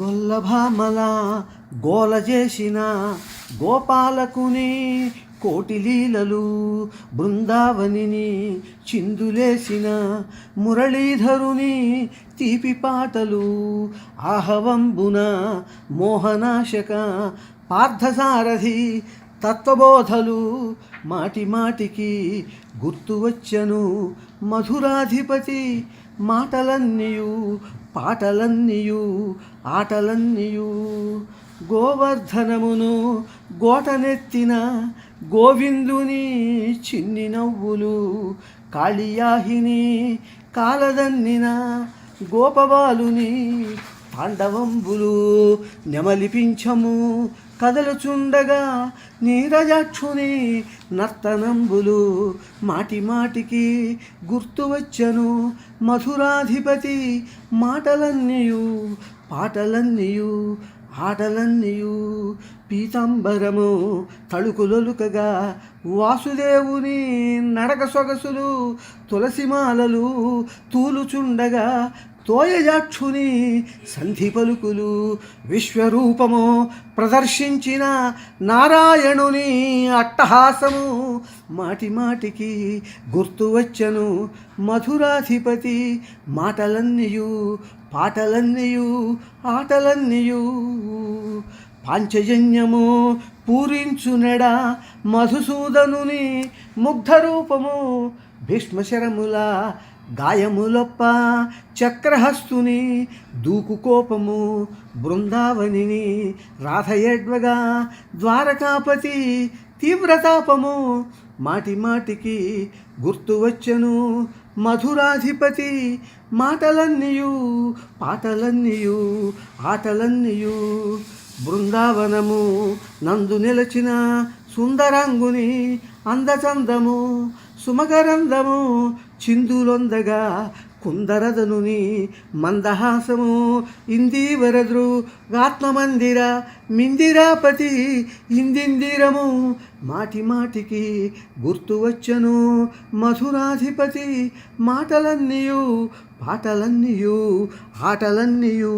గొల్లభామల గోల చేసిన గోపాలకుని కోటిలీలలు బృందావనిని చిందులేసిన మురళీధరుని తీపి పాటలు ఆహవంబున మోహనాశక పార్థసారథి తత్వబోధలు మాటి మాటికి గుర్తు వచ్చను మధురాధిపతి మాటలన్నీయు పాటలన్నీయు ఆటలన్నీయు. గోవర్ధనమును గోటనెత్తిన గోవిందుని చిన్ని నవ్వులు కాళియాహిని కాలదన్నిన గోపబాలుని పాండవంబులు నెమలిపించము కదలుచుండగా నీరజాక్షుని నర్తనంబులు మాటి మాటికి గుర్తు వచ్చను. మధురాధిపతి మాటలన్నీయు పాటలన్నీయు ఆటలన్నీయు. పీతాంబరము తళుకులొలుకగా వాసుదేవుని నడక సొగసులు తులసిమాలలు తూలుచుండగా తోయజాక్షుని సంధి పలుకులు విశ్వరూపము ప్రదర్శించిన నారాయణుని అట్టహాసము మాటి మాటికి గుర్తు వచ్చను మధురాధిపతి మాటలన్నీయు పాటలన్నీయు ఆటలన్నీయు. పాంచజన్యము పూరించునెడ మధుసూదనుని ముగ్ధరూపము భీష్మశరముల గాయములొప్ప చక్రహస్తుని దూకు కోపము బృందావనిని రాధయడ్వగా ద్వారకాపతి తీవ్రతాపము మాటి మాటికి గుర్తు వచ్చను మధురాధిపతి మాటలన్నీయు పాటలన్నీయు ఆటలన్నీయు. బృందావనము నందు నిలచిన సుందరంగుని అందచందము సుమకరందము చిందులొందగా కుందరదనుని మందహాసము ఇందీవరద్రు ఆత్మమందిర మిందిరాపతి ఇందిందిరము మాటి మాటికి గుర్తు వచ్చను మధురాధిపతి మాటలన్నీయు పాటలన్నీయు ఆటలన్నీయు.